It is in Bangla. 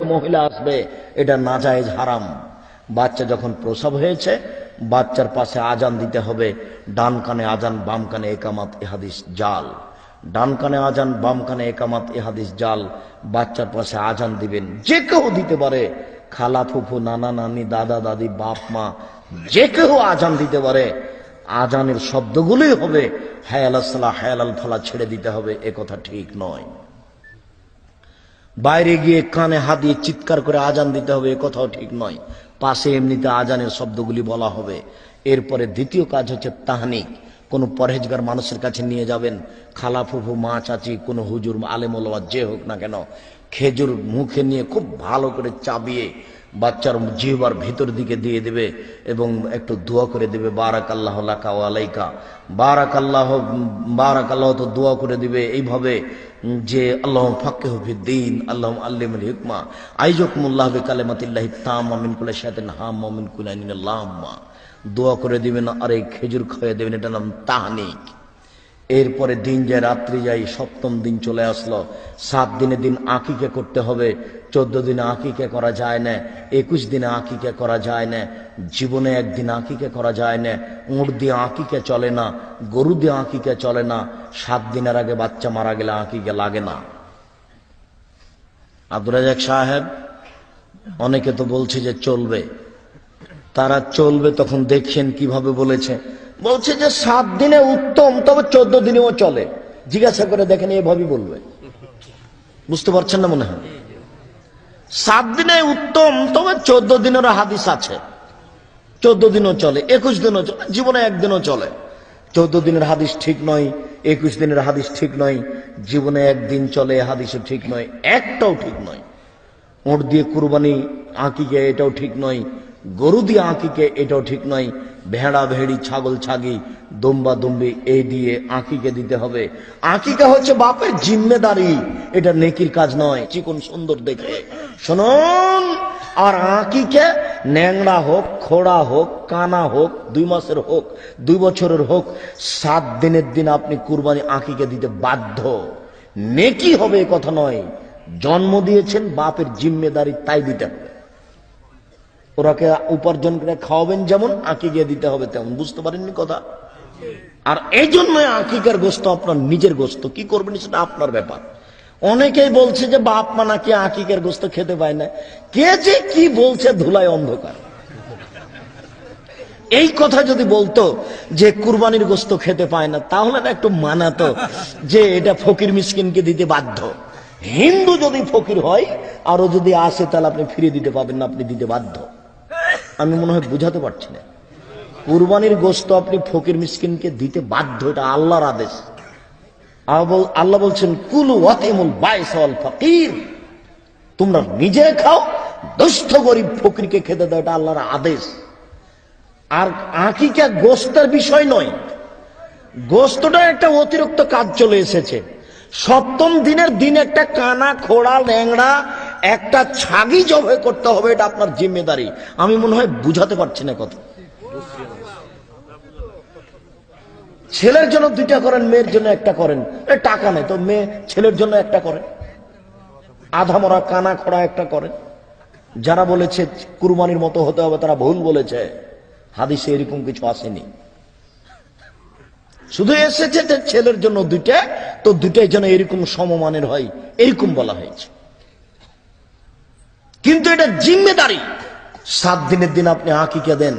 মহিলা আসবে, এটা নাজায়েজ হারাম। বাচ্চা যখন প্রসব হয়েছে, বাচ্চার পাশে আজান দিতে হবে, ডান কানে আজান, বাম কানে একামাত এহাদিস জাল। ডান কানে আজান, বাম কানে একামাত এহাদিস জাল, বাচ্চার পাশে আজান দিবেন, যে কেউ দিতে পারে। খালা, ফুফু, নানা, নানি, দাদা, দাদি, বাপ, মা, যে কেউ আজান দিতে পারে। আজানের শব্দগুলোই হবে, হায়াল আসলা হায়াল ফালা ছেড়ে দিতে হবে, এ কথা ঠিক নয়। বাইরে গিয়ে কানে হাত দিয়ে চিৎকার করে আজান দিতে হবে কথাও ঠিক নয়। পাশে এমনিতে আজানের শব্দগুলি বলা হবে। এরপরে দ্বিতীয় কাজ হচ্ছে তাহানিক। কোনো পরহেজগার মানুষের কাছে নিয়ে যাবেন। খালা ফুফু, মা চাচি, কোনো হুজুর আলেমোলা যে হোক না কেন, খেজুর মুখে নিয়ে খুব ভালো করে চাবিয়ে বাচ্চার জিহবার ভিতর দিকে দিয়ে দেবে এবং একটু দোয়া করে দেবে বারাক আল্লাহ আলাইকা। বারাক আল্লাহ বারাক আল্লাহ তো দোয়া করে দিবে। এইভাবে যে আল্লাহ ফাক্কে হফিদ্দিন আল্লাহ আল্লিম হিকমা। আইজকুমুল্লাহ কালেমাতিল্লাহ তাম আমিন কুল্লা শায়াতিন হাম আমিন কুলাইনিন আল্লাহম্মা দোয়া করে দিবেন, আর খেজুর খাইয়ে দেবেন, এটার নাম তাহানিক। এরপরে দিন যায় রাত্রি যাই, সপ্তম দিন চলে আসলো। সাত দিনের দিন আকিকে করতে হবে, চোদ্দ দিনে আকিকে করা যায় না, একুশ দিনে আকিকে করা যায় না, জীবনে একদিন আকিকে করা যায় না, উঁট দিয়ে আকিকে চলে না, গরু দিয়ে আকিকে চলে না, সাত দিনের আগে বাচ্চা মারা গেলে আকিকে লাগে না। রাজাক সাহেব, অনেকে তো বলছে যে চলবে। তারা চলবে তখন দেখছেন কীভাবে বলেছে। বলছে যে সাত দিনে উত্তম, তবে চোদ্দ দিনেও চলে। জিজ্ঞাসা করে দেখেন এভাবেই বলবে। বুঝতে পারছেন না মনে হয়? সাত দিনে উত্তম, তবে চোদ্দ দিনের হাদিস আছে। চোদ্দ দিনও চলে, একুশ দিনও চলে, জীবনে একদিনও চলে। চোদ্দ দিনের হাদিস ঠিক নয়, একুশ দিনের হাদিস ঠিক নয়, জীবনে একদিন চলে হাদিসও ঠিক নয়, একটাও ঠিক নয়। ওঁট দিয়ে কুরবানি আঁকিকে এটাও ঠিক নয়, গরু দিয়ে আঁকিকে এটাও ঠিক নয় ভেড়া ভেড়ি, ছাগল, ছাগি, দম্বা দম্বি এই দিয়ে আঁকিকে দিতে হবে। আঁকিকা হচ্ছে বাপের জিম্মেদারি। এটা নেকির কাজ নয়, চিকন সুন্দর দেখে শুনুন, আর আঁকিকে ন্যাংড়া হোক, খোড়া হোক, কানা হোক, দুই মাসের হোক, দুই বছরের হোক, সাত দিনের দিন আপনি কুরবানি আঁকিকে দিতে বাধ্য। নেকি হবে কথা নয়। জন্ম দিয়েছেন, বাপের জিম্মেদারি তাই দিতে হবে। ওরাকে উপার্জন করে খাওয়াবেন যেমন আঁকি গিয়ে দিতে হবে তেমন, বুঝতে পারেননি কথা? আর এই জন্য আঁকিকার গোস্ত আপনার নিজের গোস্ত, কি করবেন সেটা আপনার ব্যাপার। অনেকেই বলছে যে বাপ মা নাকি আঁকিকের গোস্ত খেতে পায় না। কে যে কি বলছে ধুলায় অন্ধকার। এই কথা যদি বলতো যে কুরবানির গোস্ত খেতে পায় না, তাহলে না একটু মানাতো যে এটা ফকির মিসকিনকে দিতে বাধ্য। হিন্দু যদি ফকির হয়, আরও যদি আসে, তাহলে আপনি ফিরিয়ে দিতে পাবেন না, আপনি দিতে বাধ্য। আমি মনে হয় বুঝাতে পারছি না। কুরবানির গোস্ত আপনি ফকির মিসকিনকে দিতে বাধ্য, এটা আল্লাহর আদেশ। আল্লাহ বলছেন, কুলু ওয়াতিমুল বাইসাল ফকির। তোমরা নিজে খাও, দুস্থ গরিব ফকিরকে খেতে দাও, এটা আল্লাহর আদেশ। আর আঁকিকা গোস্তের বিষয় নয় গোস্তটা একটা অতিরিক্ত কাজ চলে এসেছে। সপ্তম দিনের দিন একটা কানা, খোড়া, ল্যাংড়া একটা ছাগি জবে করতে হবে, এটা আপনার জিম্মেদারি। আমি মনে হয় বুঝাতে পারছি না কথা। ছেলের জন্য দুইটা করেন, মেয়ের জন্য একটা করেন। টাকা নেই তো, মেয়ে ছেলের জন্য একটা করেন আধা মরা, কানা খোড়া একটা করেন যারা বলেছে কুরবানির মতো হতে হবে, তারা ভুল বলেছে। হাদিসে এরকম কিছু আসেনি। শুধু এসেছে যে ছেলের জন্য দুইটা, তো দুইটাই যেন এরকম সমমানের হয়, এরকম বলা হয়েছে। কিন্তু এটা জিম্মেদারি। সাত দিনের দিন আপনি আঁকিকে দেন।